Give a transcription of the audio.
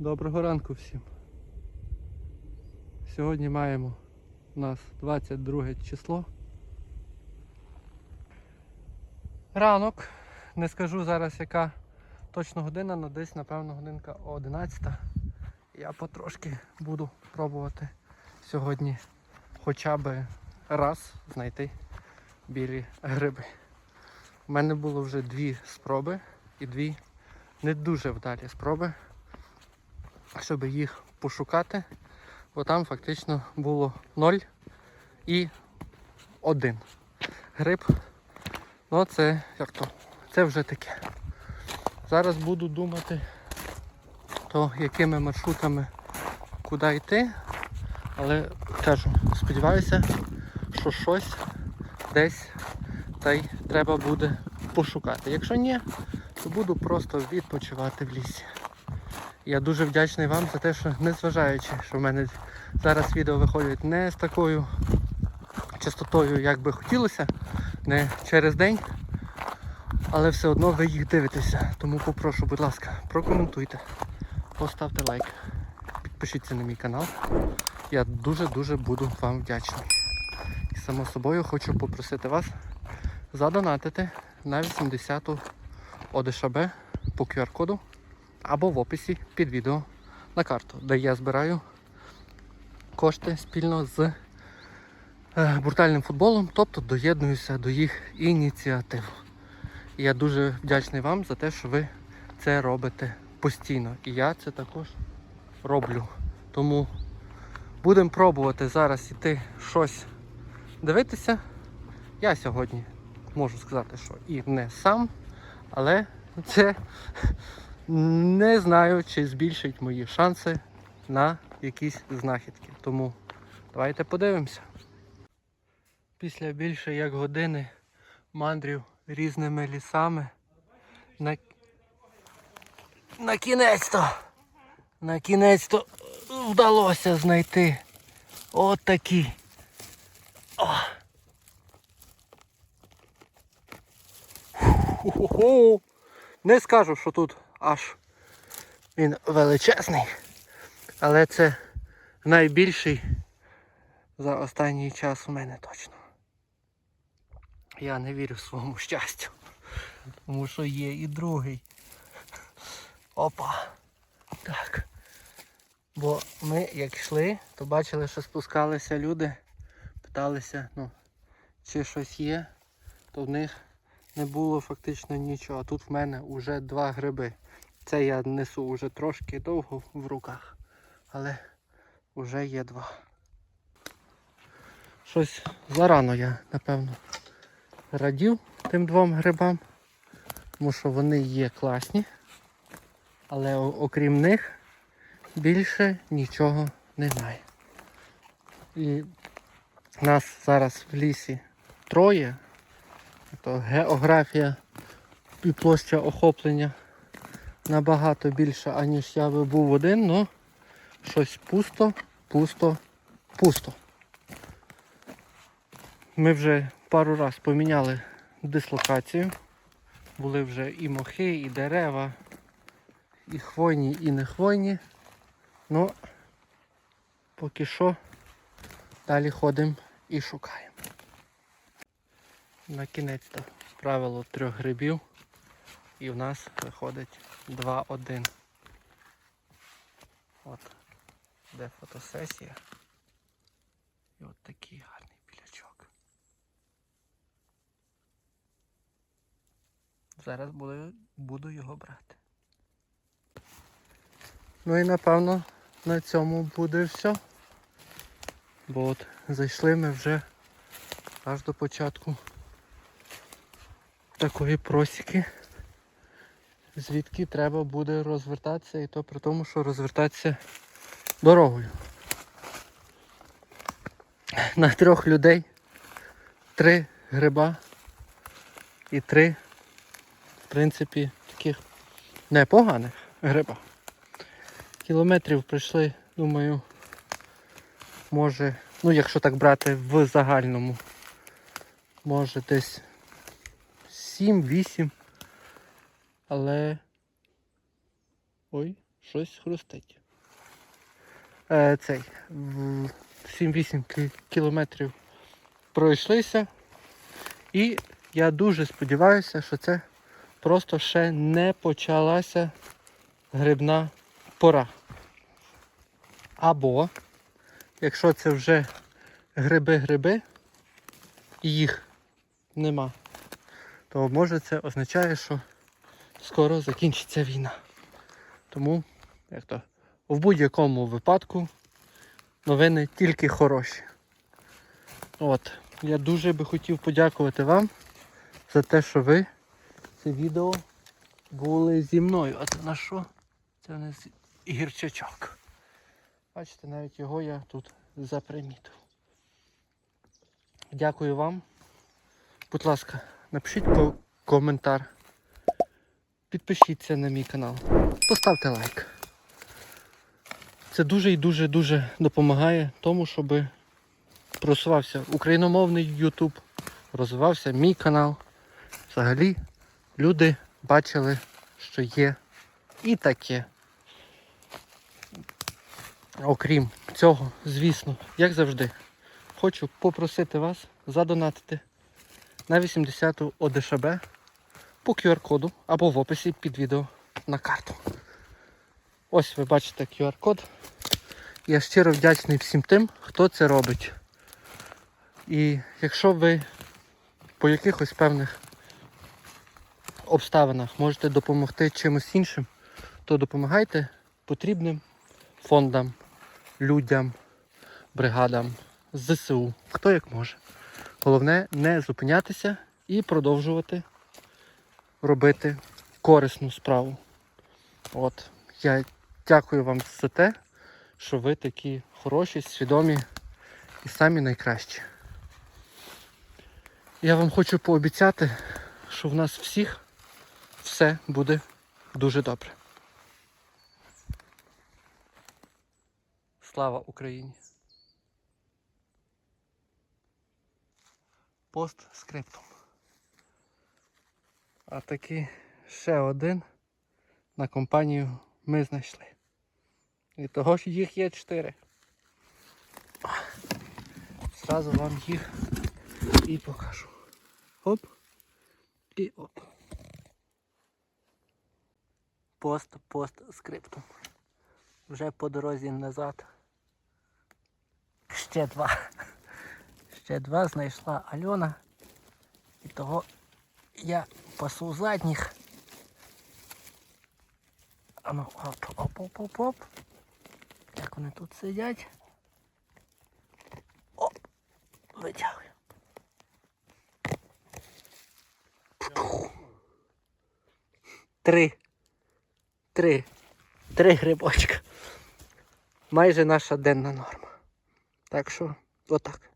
Доброго ранку всім. Сьогодні маємо у нас 22 число. Ранок. Не скажу зараз яка точно година, але десь напевно годинка 11. Я потрошки буду пробувати сьогодні хоча б раз знайти білі гриби. У мене було вже дві спроби і дві не дуже вдалі спроби щоб їх пошукати, бо там фактично було 0 і 1 гриб. Ну це як то, це вже таке. Зараз буду думати, то якими маршрутами куди йти, але кажу, сподіваюся, що щось десь та й треба буде пошукати. Якщо ні, то буду просто відпочивати в лісі. Я дуже вдячний вам за те, що незважаючи, що в мене зараз відео виходять не з такою частотою, як би хотілося, не через день, але все одно ви їх дивитеся. Тому попрошу, будь ласка, прокоментуйте, поставте лайк, підпишіться на мій канал. Я дуже-дуже буду вам вдячний. І само собою хочу попросити вас задонатити на 80-ту ОДШБ по QR-коду або в описі під відео на карту, де я збираю кошти спільно з е, брутальним футболом, тобто доєднуюся до їх ініціатив. Я дуже вдячний вам за те, що ви це робите постійно. І я це також роблю. Тому будемо пробувати зараз іти щось дивитися. Я сьогодні можу сказати, що і не сам, але це не знаю, чи збільшить мої шанси на якісь знахідки. Тому давайте подивимося. Після більше як години мандрів різними лісами. На, на кінець-то! На кінець-то вдалося знайти от такі. О. Ху-ху-ху. Не скажу, що тут аж він величезний, але це найбільший за останній час у мене точно. Я не вірю своєму щастю, тому що є і другий. Опа. Так. Бо ми як йшли, то бачили, що спускалися люди, питалися, ну, чи щось є, то в них не було фактично нічого. А тут в мене вже два гриби. Це я несу вже трошки довго в руках, але вже є два. Щось зарано я, напевно, радів тим двом грибам, тому що вони є класні, але окрім них більше нічого немає. І нас зараз в лісі троє, то географія і площа охоплення набагато більше, аніж я би був один, але щось пусто, пусто, пусто. Ми вже пару раз поміняли дислокацію. Були вже і мохи, і дерева, і хвойні, і не хвойні. Ну, поки що далі ходимо і шукаємо. На кінець то правило трьох грибів. І в нас виходить 2-1. От, де фотосесія. І от такий гарний білячок. Зараз буду, буду його брати. Ну і напевно на цьому буде все. Бо от зайшли ми вже аж до початку такої просіки звідки треба буде розвертатися, і то при тому, що розвертатися дорогою. На трьох людей три гриба і три, в принципі, таких непоганих гриба. Кілометрів пройшли, думаю, може, ну якщо так брати в загальному, може десь 7-8 але... Ой, щось хрустить. Е, цей в 7-8 кілометрів пройшлися. І я дуже сподіваюся, що це просто ще не почалася грибна пора. Або, якщо це вже гриби-гриби, і їх нема, то може це означає, що скоро закінчиться війна. Тому, як то, в будь-якому випадку новини тільки хороші. От, я дуже би хотів подякувати вам за те, що ви це відео були зі мною. А це на що? Це у нас гірчачок. Бачите, навіть його я тут запримітив. Дякую вам. Будь ласка, напишіть ко- коментар. Підпишіться на мій канал. Поставте лайк. Це дуже і дуже дуже допомагає тому, щоб просувався україномовний YouTube, розвивався мій канал. Взагалі люди бачили, що є і таке. Окрім цього, звісно, як завжди, хочу попросити вас задонатити на 80-ту ОДШБ по QR-коду або в описі під відео на карту. Ось ви бачите QR-код. Я щиро вдячний всім тим, хто це робить. І якщо ви по якихось певних обставинах можете допомогти чимось іншим, то допомагайте потрібним фондам, людям, бригадам, ЗСУ, хто як може. Головне не зупинятися і продовжувати робити корисну справу. От, я дякую вам за те, що ви такі хороші, свідомі і самі найкращі. Я вам хочу пообіцяти, що в нас всіх все буде дуже добре. Слава Україні! Пост скриптум. А таки ще один на компанію ми знайшли. І того ж їх є чотири. Зразу вам їх і покажу. Оп. І оп. Пост, пост скриптум. Вже по дорозі назад. Ще два. Ще два знайшла Альона. І того я пасу задніх. А ну, оп, оп, оп, оп, оп. Як вони тут сидять? Оп, витягую. Три. Три. Три грибочка. Майже наша денна норма. Так що, отак.